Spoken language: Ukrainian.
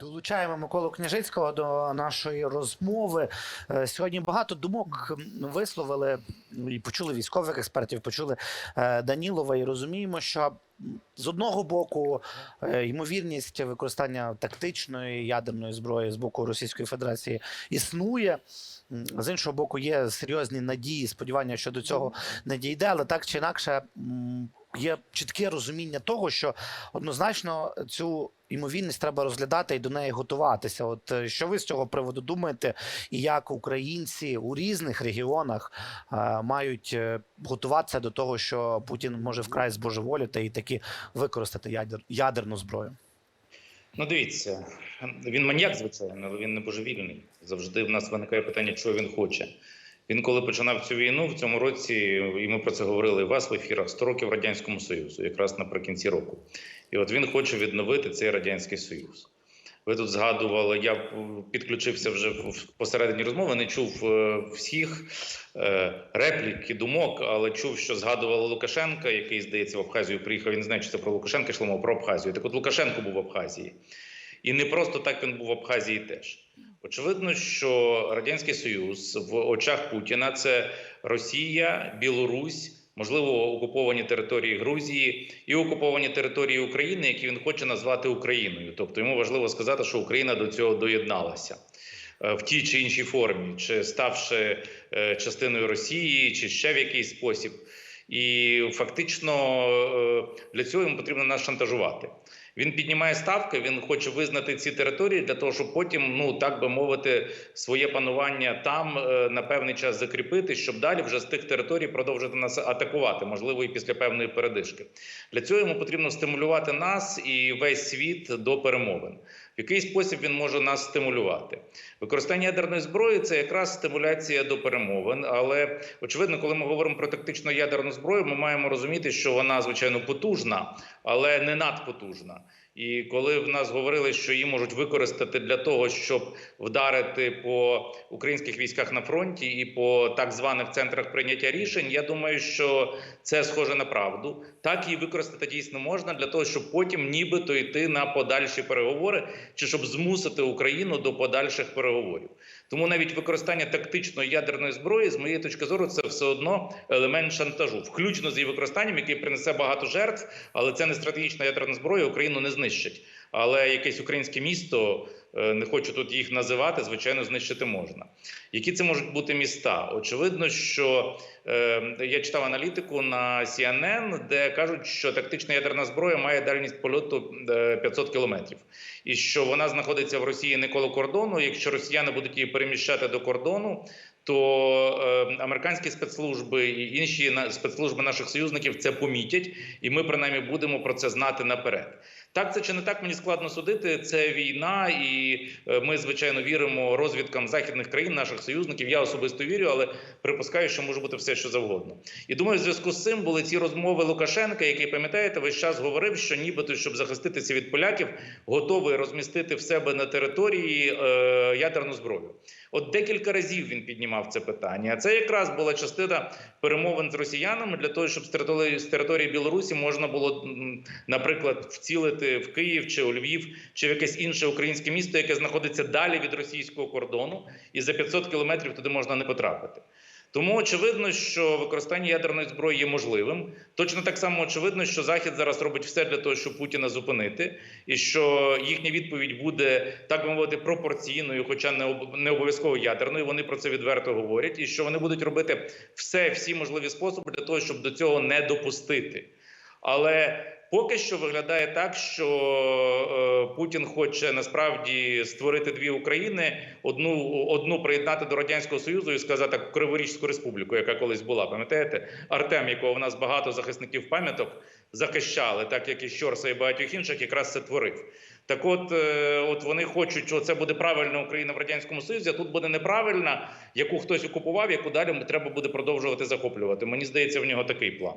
Долучаємо Миколу Княжицького до нашої розмови. Е, Сьогодні багато думок висловили і почули військових експертів, почули е, Данілова, і розуміємо, що з одного боку е, ймовірність використання тактичної ядерної зброї з боку Російської Федерації існує. З іншого боку, є серйозні надії, сподівання, що до цього не дійде, але так чи інакше є чітке розуміння того, що однозначно цю ймовірність треба розглядати і до неї готуватися. От е, що ви з цього приводу думаєте, і як українці у різних регіонах е, мають е, готуватися до того, що Путін може вкрай збожеволіти і таки використати ядер, ядерну зброю? Ну, дивіться, він маньяк, звичайно, але він не божевільний. Завжди в нас виникає питання, що він хоче. Він, коли починав цю війну в цьому році, і ми про це говорили вас в ефірах 100 років Радянському Союзу, якраз наприкінці року. І от він хоче відновити цей радянський союз. Ви тут згадували, я підключився вже в- посередині розмови, не чув е, всіх е, реплік і думок, але чув, що згадували Лукашенка, який, здається, в Абхазію приїхав. Він знає, чи це про Лукашенка йшло мова, про Абхазію. Так от Лукашенко був в Абхазії. І не просто так він був в Абхазії теж. Очевидно, що Радянський Союз в очах Путіна це Росія, Білорусь, можливо, окуповані території Грузії і окуповані території України, які він хоче назвати Україною. Тобто йому важливо сказати, що Україна до цього доєдналася. е, В тій чи іншій формі, чи ставши е, частиною Росії, чи ще в якийсь спосіб, і фактично е, для цього йому потрібно нас шантажувати. Він піднімає ставки, він хоче визнати ці території для того, щоб потім, ну так би мовити, своє панування там е, на певний час закріпити, щоб далі вже з тих територій продовжити нас атакувати, можливо, і після певної передишки. Для цього йому потрібно стимулювати нас і весь світ до перемовин. В який спосіб він може нас стимулювати? Використання ядерної зброї це якраз стимуляція до перемовин. Але очевидно, коли ми говоримо про тактичну ядерну зброю, ми маємо розуміти, що вона звичайно потужна, але не надпотужна. І коли в нас говорили, що її можуть використати для того, щоб вдарити по українських військах на фронті і по так званих центрах прийняття рішень, я думаю, що це схоже на правду. Так її використати дійсно можна для того, щоб потім нібито йти на подальші переговори, чи щоб змусити Україну до подальших переговорів. Тому навіть використання тактичної ядерної зброї, з моєї точки зору, це все одно елемент шантажу, включно з її використанням, який принесе багато жертв, але це не стратегічна ядерна зброя, Україну не знищить. Але якесь українське місто, е, не хочу тут їх називати, звичайно, знищити можна. Які це можуть бути міста? Очевидно, що е, я читав аналітику на CNN, де кажуть, що тактична ядерна зброя має дальність польоту е, 500 кілометрів, і що вона знаходиться в Росії не коло кордону. Якщо росіяни будуть її переміщати до кордону, то е, американські спецслужби і інші спецслужби наших союзників це помітять, і ми принаймні будемо про це знати наперед. Так це чи не так мені складно судити. Це війна, і е, ми звичайно віримо розвідкам західних країн, наших союзників. Я особисто вірю, але припускаю, що може бути все, що завгодно. І думаю, в зв'язку з цим були ці розмови Лукашенка, який пам'ятаєте, весь час говорив, що нібито щоб захиститися від поляків, готовий розмістити в себе на території е, ядерну зброю. От декілька разів він піднімав це питання. Це якраз була частина перемовин з росіянами для того, щоб з з території Білорусі можна було, наприклад, вцілити в Київ чи у Львів, чи в якесь інше українське місто, яке знаходиться далі від російського кордону, і за 500 кілометрів туди можна не потрапити. Тому очевидно, що використання ядерної зброї є можливим. Точно так само очевидно, що Захід зараз робить все для того, щоб Путіна зупинити, і що їхня відповідь буде так би мовити пропорційною, хоча не обов'язково ядерною. Вони про це відверто говорять, і що вони будуть робити все, всі можливі способи для того, щоб до цього не допустити. Але поки що виглядає так, що е, Путін хоче насправді створити дві України: одну одну приєднати до радянського союзу і сказати Криворізьку республіку, яка колись була. Пам'ятаєте, Артем, якого в нас багато захисників пам'яток захищали, так як і Щорса і багатьох інших, якраз це творив. Так, от, е, от вони хочуть, що це буде правильна Україна в радянському союзі. а Тут буде неправильна, яку хтось окупував, яку далі треба буде продовжувати захоплювати. Мені здається, в нього такий план.